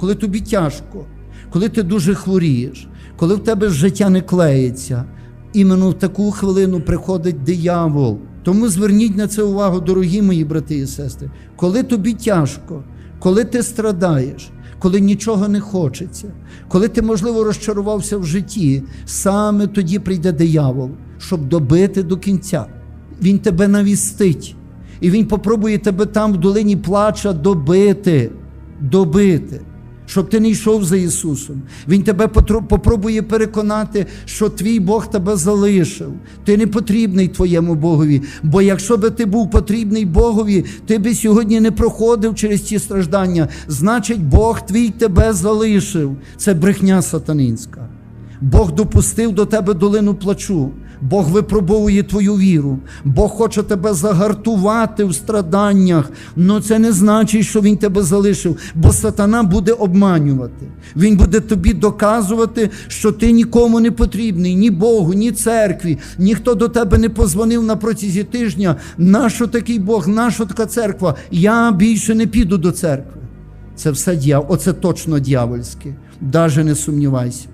коли тобі тяжко, коли ти дуже хворієш, коли в тебе життя не клеїться, іменно в таку хвилину приходить диявол. Тому зверніть на це увагу, дорогі мої брати і сестри. Коли тобі тяжко, коли ти страдаєш, коли нічого не хочеться, коли ти, можливо, розчарувався в житті, саме тоді прийде диявол, щоб добити до кінця. Він тебе навістить. І він попробує тебе там в долині плача добити, добити, щоб ти не йшов за Ісусом. Він тебе попробує переконати, що твій Бог тебе залишив. Ти не потрібний твоєму Богові. Бо якщо би ти був потрібний Богові, ти би сьогодні не проходив через ці страждання. Значить, Бог твій тебе залишив. Це брехня сатанинська. Бог допустив до тебе долину плачу. Бог випробовує твою віру. Бог хоче тебе загартувати в страданнях. але це не значить, що Він тебе залишив, бо сатана буде обманювати. Він буде тобі доказувати, що ти нікому не потрібний, ні Богу, ні церкві. Ніхто до тебе не позвонив на протязі тижня. Нащо такий Бог, нащо така церква? Я більше не піду до церкви. Це все дьявол, оце точно дьявольське. Даже не сумнівайся.